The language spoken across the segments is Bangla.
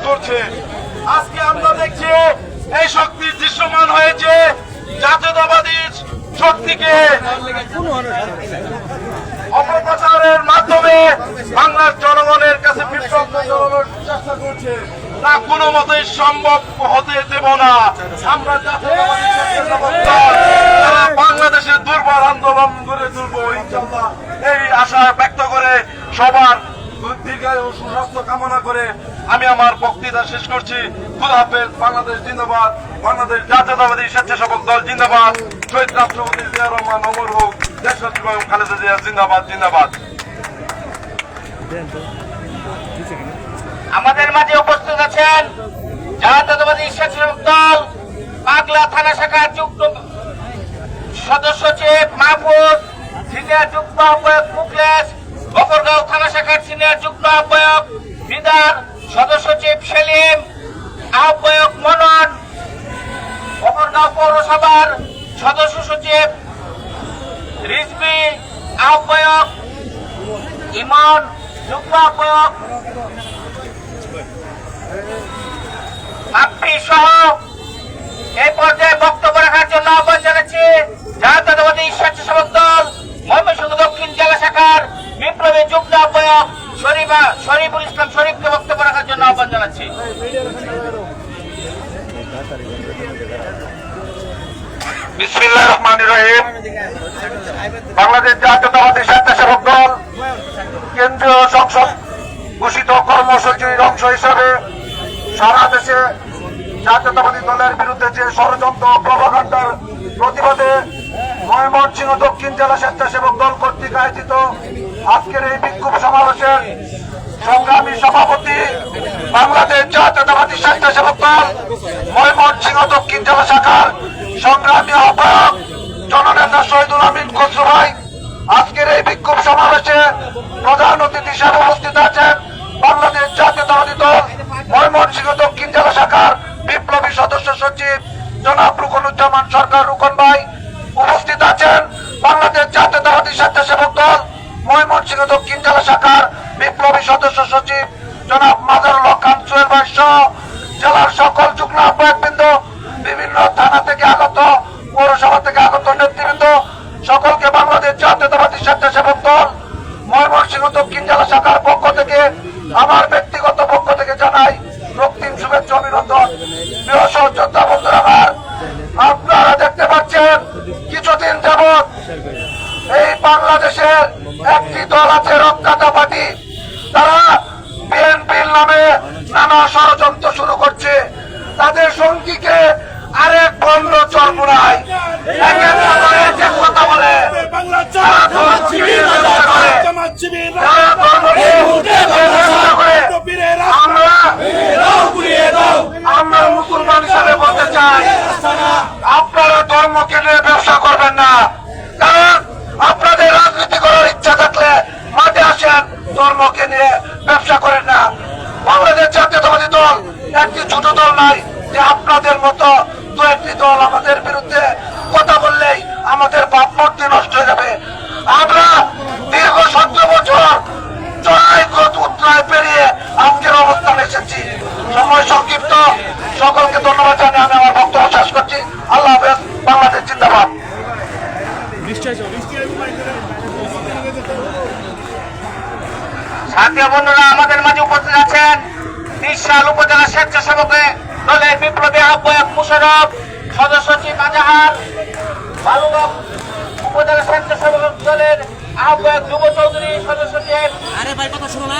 করছে। আজকে আমরা দেখছি এই শক্তি দৃশ্যমান হয়েছে জাতীয়তাবাদী শক্তিকে। অপপ্রচারের মাধ্যমে বাংলার জনগণের কাছে চেষ্টা কোনো মতেই সম্ভব হতে দেব না। আমরা বাংলাদেশের দুর্বল আন্দোলন করে তুলব, ইনশাল্লাহ। এই আশা ব্যক্ত করে সবার সুস্বাস্থ্য কামনা করে আমি আমার বক্তৃতা শেষ করছি। বাংলাদেশ জিন্দাবাদ, বাংলাদেশ জাতীয়তাবাদী স্বেচ্ছাসেবক দল জিন্দাবাদ। শহীদ রাষ্ট্রপতি জিয়া রহমান অমর হোক খালেদা জিয়া জিন্দাবাদ জিন্দাবাদ। আমাদের মাঝে উপস্থিত আছেন জাতীয়তাবাদী স্বেচ্ছাসেবক দল, পাগলা থানা শাখার যুক্ত সদস্য সচিব মাহফুজ সিনিয়র যুগ্ম মুকলেশ বকরগাঁও থানা শাখার সিনিয়র যুগ্ম আহ্বায়ক, দিদার সদস্য সচিব সেলিম, আহ্বায়ক মনন বকরগাঁও পৌরসভার সদস্য সচিব রিজবি আহ্বায়ক ইমন, যুগ্ম আহ্বায়ক আপনি সহ এই পর্যায়ে বক্তব্য রাখার জন্য আহ্বান জানাচ্ছি জাতীয়তাবাদী স্বেচ্ছাসেবক দল ময়মনসিংহ দক্ষিণ জেলা শাখার বিপ্লবী যুগ্ম আহ্বায়ক শরীফা, শরীফুল ইসলাম শরীফকে বক্তব্য রাখার জন্য আহ্বান জানাচ্ছি। বাংলাদেশ জাতীয়তাবাদী স্বেচ্ছাসেবক দল কেন্দ্রীয় সংসদ ঘোষিত কর্মসূচির অংশ হিসাবে সারা দেশে জাতীয়তাবাদী দলের বিরুদ্ধে যে ষড়যন্ত্র প্রভাকাণ্ডার প্রতিবাদে ময়মনসিংহ দক্ষিণ জেলা স্বেচ্ছাসেবক দল কর্তৃক আয়োজিত আজকের এই বিক্ষোভ সমাবেশের সংগ্রামী সভাপতি, বাংলাদেশ জাতীয়তাবাদী স্বেচ্ছাসেবক দল, ময়মনসিংহ দক্ষিণ জেলা শাখার সংগ্রামী আহ্বায়ক, জননেতা শহীদুল আমিন খসরু ভাই, আজকের এই বিক্ষোভ সমাবেশে প্রধান অতিথি হিসাবে উপস্থিত আছেন বাংলাদেশ জাতীয়তাবাদী দল, ময়মনসিংহ দক্ষিণ জেলা শাখার বিপ্লবী সদস্য সচিব জনাব রুকনুজ্জামান সরকার। রুকন ময়মনসিংহ দক্ষিণ জেলা শাখার বিপ্লবী সদস্য সচিব জনাব মাজারুল হক খান জেলার সকল যুগ্ম আহ্বায়কবৃন্দ, বিভিন্ন থানা থেকে আগত, পৌরসভা থেকে আগত নেতৃবৃন্দ, সকলকে বাংলাদেশ জাতীয়তাবাদী স্বেচ্ছাসেবক দল ময়মনসিংহ দক্ষিণ জেলা শাখার পক্ষ থেকে, আমার ব্যক্তিগত পক্ষ থেকে জানাই রক্তিম শুভেচ্ছা অভিনন্দন। প্রিয় বন্ধুরা আমার, আপনারা দেখতে পাচ্ছেন, কিছুদিন যাবৎ এই বাংলাদেশের একটি দল আছে রক্ষাতা পার্টি। তারা বিএনপির নামে নানা ষড়যন্ত্র শুরু করছে। তাদের সঙ্গীকে আরেক বন্ধ চরমুনায়। কথা বলে আমরা মুসলমান হিসাবে বলতে চাই আপনারা ধর্মকে নিয়ে ব্যবসা করবেন না কারণ আপনাদের রাজনীতি করার ইচ্ছা থাকলে মাঠে আসেন ধর্মকে নিয়ে ব্যবসা করেন না বাংলাদেশ জাতীয়তাবাদী দল একটি ছোট দল নাই যে আপনাদের মতো দু একটি দল আমাদের বিরুদ্ধে কথা বললেই আমাদের ভাবমূর্তি নষ্ট হয়ে যাবে আমরা দীর্ঘ সতেরো বছর চড়াই গত উত্তরায় পেরিয়ে আজকের অবস্থানে এসেছি সময় সংক্ষিপ্ত সকলকে ধন্যবাদ জানিয়ে আমি আমার বক্তব্য শেষ করছি আল্লাহ হাফেজ বাংলাদেশ জিন্দাবাদ সাথীয় বন্ধুরা আমাদের মাঝে উপস্থিত আছেন তিরশাল উপজেলা স্বেচ্ছাসেবক দলের বিপ্লবী আহ্বায়ক মুশারফ সদস্য সচিব আজাহার বালুগাঁও উপজেলা স্বেচ্ছাসেবক দলের আহ্বায়ক যুব চৌধুরী সদস্য সচিব আরে ভাই কথা শুনো না।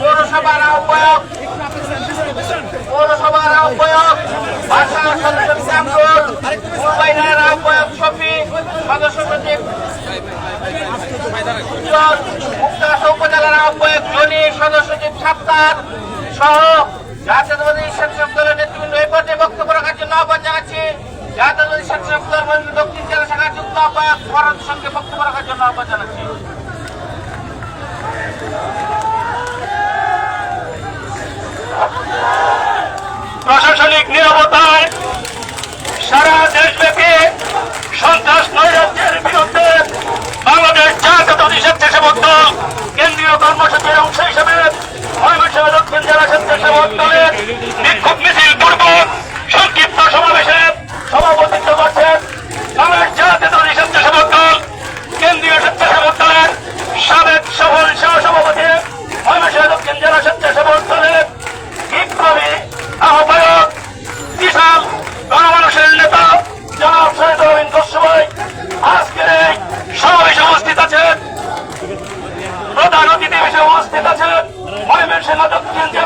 পৌরসভার আহ্বায়ক পৌরসভার আহ্বায়ক ভাষা সদস্য শ্যামরুল মুম্বাইয়ের আহ্বায়ক শফি সদস্য সচিব উজ্জ্বল মুক্তাগাছা উপজেলার আহ্বায়ক জনি সদস্য সচিব সাত্তার সহ জাতীয়তাবাদী নেতৃবৃন্দ এই পর্যায়ে বক্তব্য রাখার জন্য আহ্বান জানাচ্ছি। জাতীয়তাবাদী দল দক্ষিণ জেলা শাখার যুগ্ম আহ্বায়ক সঙ্গে বক্তব্য রাখার জন্য আহ্বান জানাচ্ছি। প্রশাসনিক নিরাপত্তায় সারা দেশব্যাপী সন্ত্রাস নৈরাজ্যের বিরুদ্ধে বাংলাদেশ জাতীয়তাবাদী স্বেচ্ছাসেবক দল কেন্দ্রীয় কর্মসূচির অংশ হিসেবে স্বেচ্ছাসেবক দলের বিক্ষোভ মিছিল পূর্বক সংক্ষিপ্ত সমাবেশে সভাপতিত্ব করছেন বাংলাদেশ জাতীয়তাবাদী স্বেচ্ছাসেবক দল কেন্দ্রীয় স্বেচ্ছাসেবক দলের সাবেক সফল সহসভাপতি ময়মনসিংহ দক্ষিণ জেলা স্বেচ্ছাসেবক দলের বিপ্লবী আহ্বায়ক বিশাল গণমানুষের নেতা জনাব সৈয়দ রবীন্দ্র গোস্বামী আজকের এই সমাবেশে উপস্থিত আছেন প্রধান অতিথি হিসেবে উপস্থিত আছেন ময়মনসিংহ দক্ষিণ জেলা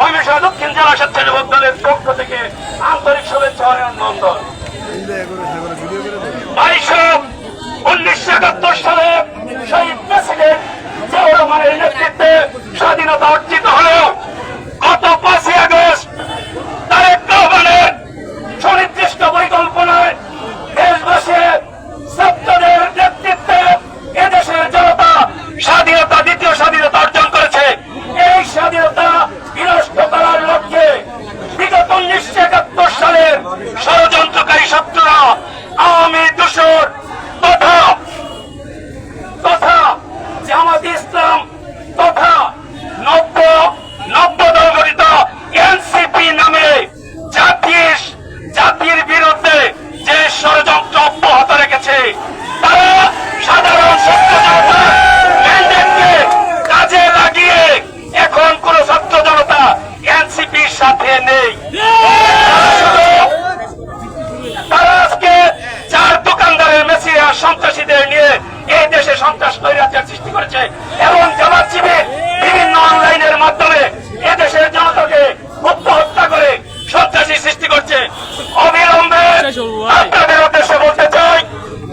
ময়মনসিংহ দক্ষিণ জেলা স্বেচ্ছাসেবক দলের পক্ষ থেকে আন্তরিক শুভেচ্ছা অভিনন্দন। উনিশশো একাত্তর সালে শহীদ প্রেসিডেন্ট জিয়াউর রহমানের নেতৃত্বে স্বাধীনতা অর্জিত হলেও Yeah. সন্ত্রাসীদের নিয়ে এই দেশে সন্ত্রাস নৈরাজ্যের সৃষ্টি করেছে এবং জামাত শিবির বিভিন্ন অনলাইনের মাধ্যমে এদেশের জনতাকে গুপ্ত হত্যা করে সন্ত্রাসী সৃষ্টি করছে। অবিলম্বে আপনাদের উদ্দেশ্যে বলতে চাই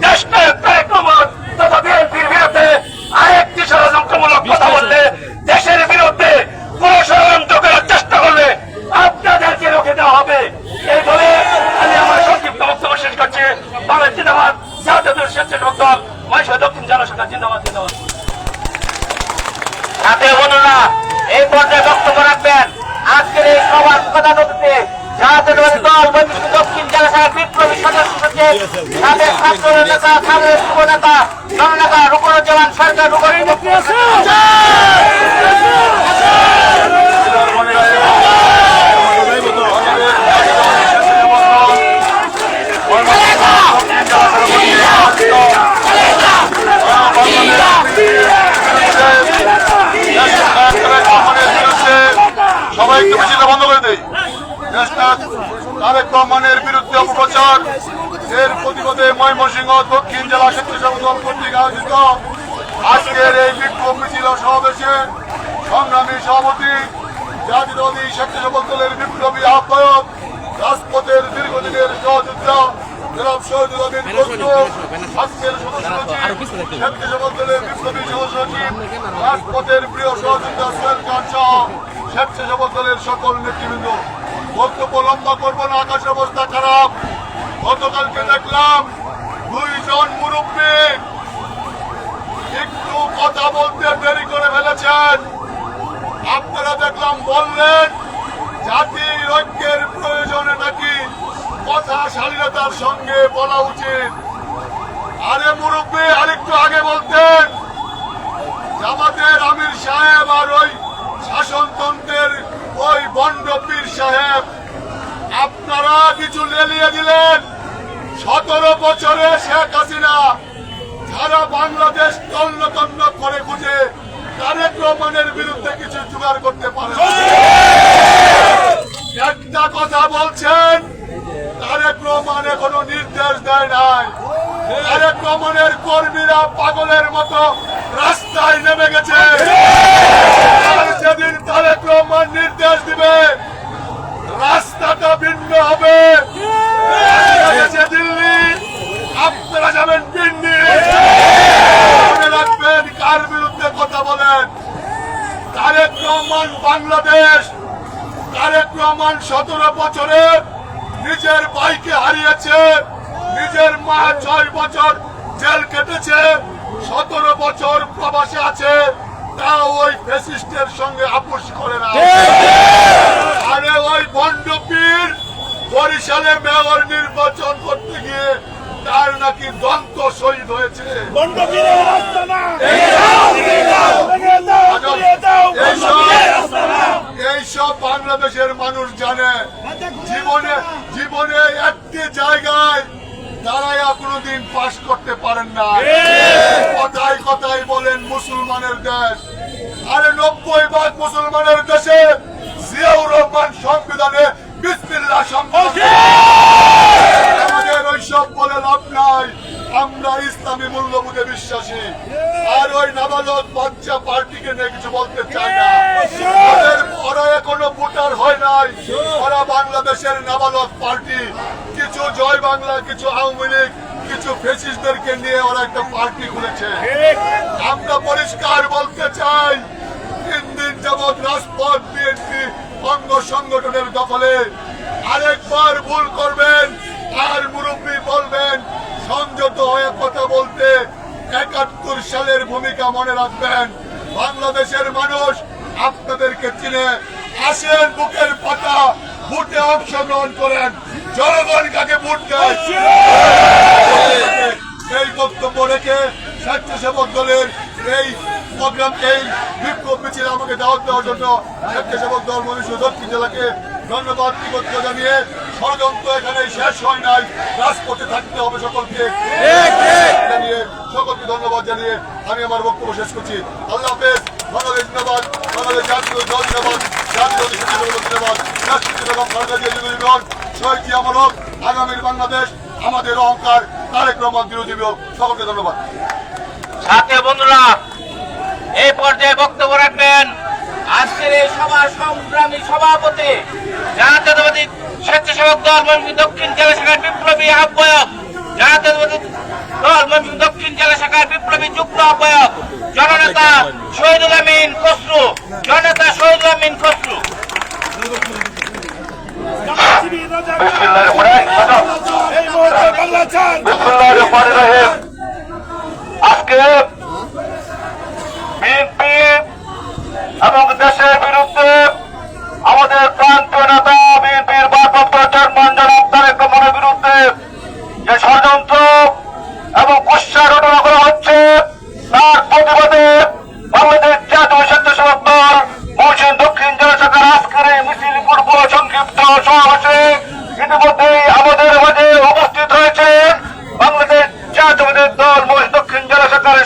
দেশ নায়ক তারেক রহমান তথা বিএনপির বিরুদ্ধে আরেকটি ষড়যন্ত্রমূলক কথা বললে দেশের বিরুদ্ধে কোন ষড়যন্ত্র করার চেষ্টা করলে আপনাদেরকে রুখে দেওয়া হবে এই বলে আমি আমার সংক্ষিপ্ত বক্তব্য শেষ করছি বাংলাদেশ জিন্দাবাদ জাতীয় স্বেচ্ছাসেবক দল জেলা শাখা জিন্দাবাদ জিন্দাবাদ সাথে বন্ধুরা এই পর্যায়ে বক্তব্য রাখবেন। আজকের এই জাতীয়তাবাদী দল ময়মনসিংহ দক্ষিণ জেলা শাখার বিপ্লবী সদস্য সচিব সাবেক ছাত্র নেতা সাবেক যুব নেতা জননেতা রুকনুজ্জামান সরকার রুকন সবাই একটু বন্ধ করে দেশনাথ তারেক রহমানের বিরুদ্ধে অপপ্রচার। এর প্রতিবাদে ময়মনসিংহ দক্ষিণ জেলা স্বেচ্ছাসেবক দল কর্তৃক আজকের এই বিক্ষোভ মিছিল সমাবেশে সংগ্রামী সভাপতি জাতীয়বাদী স্বেচ্ছাসেবক দলের বিপ্লবী আহ্বায়ক, রাজপথের দীর্ঘদিনের সহযোদ্ধা রাজপথের প্রিয় সহযোদ্ধা সোহেল সকল নেতৃবৃন্দ বক্তব্য লম্বা না আকাশের অবস্থা খারাপ গতকালকে দেখলাম দুইজন মুরব্বী একটু কথা বলতে দেরি করে ফেলেছেন আপনারা দেখলাম বললেন জাতির ঐক্যের প্রয়োজনে। কথা শালীনতার সঙ্গে বলা উচিত। আরে মুরব্বী আরেকটু আগে বলতেন জামাতের আমির সাহেব আর ওই শাসনতন্ত্রের ওই বন্ডপীর সাহেব আপনারা কিছু লেলিয়ে দিলেন। সতেরো বছরে শেখ হাসিনা সারা বাংলাদেশ তন্ন তন্ন করে খুঁজে তারেক রহমানের বিরুদ্ধে কিছু জোগাড় করতে পারে একটা কথা বলছেন তারেক রহমান এখনও নির্দেশ দেয় নাই। তারেক রহমানের কর্মীরা পাগলের মতো রাস্তায় নেমে গেছে। যেদিন তারেক রহমান নির্দেশ দিবে, রাস্তাটা ভিন্ন হবে। দিল্লি, আপনারা যাবেন মনে রাখবেন কার বিরুদ্ধে কথা বলেন? তারেক রহমান বাংলাদেশ, তারেক রহমান সতেরো বছরে নিজের ভাইকে হারিয়েছে নিজের মা ছয় বছর জেল কেটেছে সতেরো বছর প্রবাসে আছে তা ওই ফেসিস্টের সঙ্গে আপোষ করে না। আরে ওই ভণ্ডপীর বরিশালে মেয়র নির্বাচন করতে গিয়ে তার নাকি দন্ত শহীদ হয়েছে। এইসব- এইসব বাংলাদেশের মানুষ জানে। জীবনে জীবনে একটি জায়গায় দাঁড়াইয়া কোনোদিন পাশ করতে পারেন না। কথায় কথায় বলেন মুসলমানের দেশ। আরে নব্বই ভাগ মুসলমানের দেশে জিয়াউর রহমান সংবিধানে বিসমিল্লা সংবিধান আমাদের ওইসব বলে লাভ আমরা ইসলামী মূল্যবোধে বিশ্বাসী। ওই নাবালক বাচ্চা পার্টিকে নিয়ে কিছু বলতে চাই না। ওরা এখনও ভোটার হয় নাই। ওরা বাংলাদেশের নাবালক পার্টি। কিছু জয় বাংলা কিছু আওয়ামী লীগ কিছু ফেসিসদেরকে নিয়ে ওরা একটা পার্টি খুলেছে। আমরা পরিষ্কার বলতে চাই তিন দিন যাবৎ রাজপথ বিএনপি অঙ্গ সংগঠনের দখলে। আরেকবার ভুল করবেন আর মুরব্বী বলবেন সংযত হয়ে কথা বলতে। একাত্তর সালের ভূমিকা মনে রাখবেন। বাংলাদেশের মানুষ আপনাদেরকে চিনে আসেন, বুকের পাতা ভোটে অংশগ্রহণ করেন। জনগণ কাকে ভোট দেয়? এই বক্তব্য রেখে স্বেচ্ছাসেবক দলের এই প্রোগ্রাম, এই বিক্ষোভ মিছিল আমাকে দাওয়াত দেওয়ার জন্য স্বেচ্ছাসেবক দল মনীষ দক্ষিণ জেলাকে ধন্যবাদ কৃতজ্ঞ জানিয়ে ষড়যন্ত্র এখানে শেষ হয় নাই। রাজপথে থাকতে হবে সকলকে। জানিয়ে সকলকে ধন্যবাদ জানিয়ে আমি আমার বক্তব্য শেষ করছি। আল্লাহ হাফেজ। বাংলাদেশ জিন্দাবাদ। বাংলাদেশ জাতীয় দল জাতীয় শহীদ জিয়া আমার আগামীর বাংলাদেশ আমাদের অহংকার। তারেক রহমান বিরোধী বিয়োগ সকলকে ধন্যবাদ। সাথে বন্ধুরা এই পর্যায়ে বক্তব্য রাখবেন। আজকের এই সভার সংগ্রামী সভাপতি জাতীয়তাবাদী স্বেচ্ছাসেবক দল ময়মনসিংহ দক্ষিণ জেলা শাখার বিপ্লবী আহ্বায়ক, জাতীয়তাবাদী দল ময়মনসিংহ দক্ষিণ জেলা শাখার বিপ্লবী যুগ্ম আহ্বায়ক, জননেতা শহীদুল আমিন খসরু, জননেতা শহীদুল আমিন খসরু। বিসমিল্লাহির রহিম। বিসমিল্লাহির রহমানির রহিম। আজকে বিএনপি এবং দেশের বিরুদ্ধে আমাদের প্রান্তীয় নেতা বিএনপির ভারপ্রাপ্ত চেয়ারম্যান জনাব তারেক রহমানের বিরুদ্ধে যে ষড়যন্ত্র এবং কুৎসা ঘটনা করা হচ্ছে, তার প্রতিবাদে বাংলাদেশ জাতীয় স্বেচ্ছাসেবক দল মহসিন দক্ষিণ জেলা শাখার আজকের এই মিছিল পূর্ব সংক্ষিপ্ত সমাবেশে ইতিমধ্যেই আমাদের মাঝে উপস্থিত রয়েছেন বাংলাদেশ জাতীয়বাদী দল মহিষ দক্ষিণ জেলা শাখার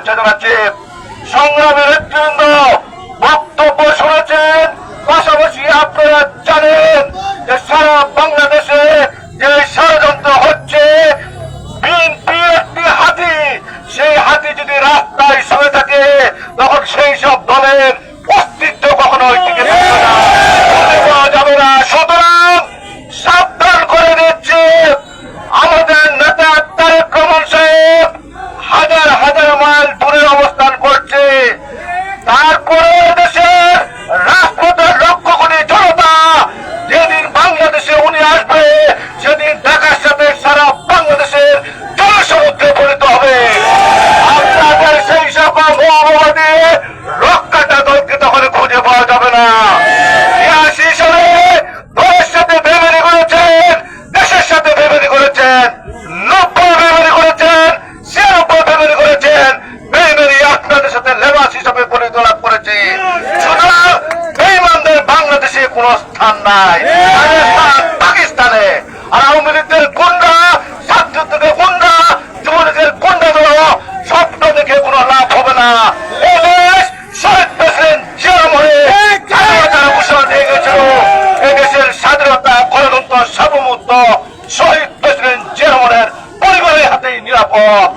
শুভেচ্ছা জানাচ্ছি। সংগ্রামী নেতৃবৃন্দ বক্তব্য শুনেছেন। পাশাপাশি আপনারা পরিণত লাভ বাংলাদেশে কোনো স্থান নাই। পাকিস্তানে। আর আওয়ামী লীগের গুন্ডা ছাত্রদের গুন্ডা, যুবলীগের গুন্ডা ধরো স্বপ্ন দেখে কোনো লাভ হবে না। এদেশ স্বাধীনতা, গণতন্ত্র সার্বভৌমত্ব শহীদ প্রেসিডেন্ট জিয়ারমনের পরিবারের হাতেই নিরাপদ।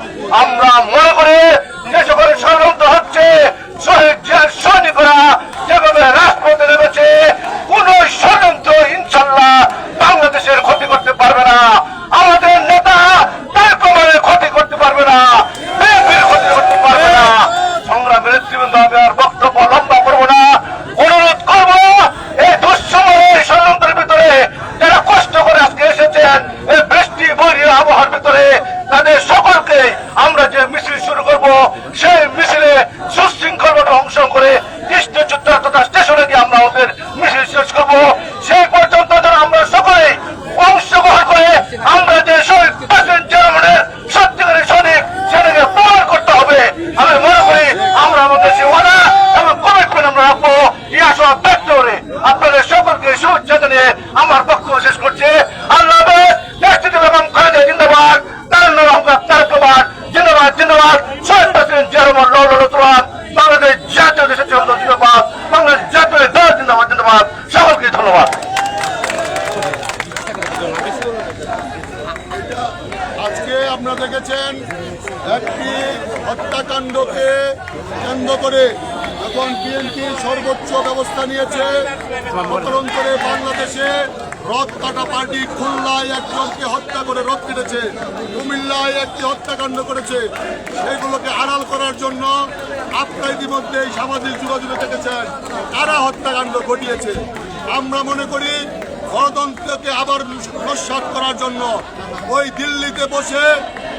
আজকে আপনারা দেখেছেন একটি হত্যাকাণ্ডকে কেন্দ্র করে এখন বিএনপি সর্বোচ্চ ব্যবস্থা নিয়েছে। প্রকরণ করে বাংলাদেশে রথ কাটা পার্টি খুলনায় একজনকে হত্যা করে রথ কেটেছে। কুমিল্লায় একটি হত্যাকাণ্ড করেছে। সেগুলোকে আড়াল করার জন্য আপনারা ইতিমধ্যে সামাজিক যোগাযোগে দেখেছেন কারা হত্যাকাণ্ড ঘটিয়েছে। আমরা মনে করি গণতন্ত্রকে আবার নস্বাত করার জন্য ওই দিল্লিতে বসে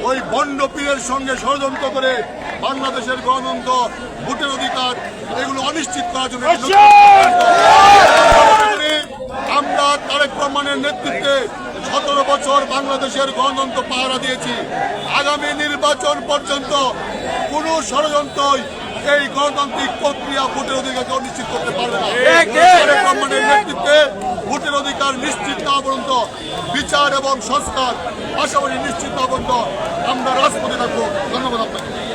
ওই বন্ড পীরের সঙ্গে ষড়যন্ত্র করে বাংলাদেশের গণতন্ত্র ভোটের অধিকার এগুলো অনিশ্চিত করার জন্য আমরা তারেক রহমানের নেতৃত্বে সতেরো বছর বাংলাদেশের গণতন্ত্র পাহারা দিয়েছি। আগামী নির্বাচন পর্যন্ত কোনো ষড়যন্ত্রই এই গণতান্ত্রিক প্রক্রিয়া ভোটের অধিকারকে অনিশ্চিত করতে পারবে না। তারেক রহমানের নেতৃত্বে ভোটের অধিকার নিশ্চিত না পর্যন্ত বিচার এবং সংস্কার পাশাপাশি নিশ্চিত না পর্যন্ত আমরা রাজপথে থাকব। ধন্যবাদ আপনাকে।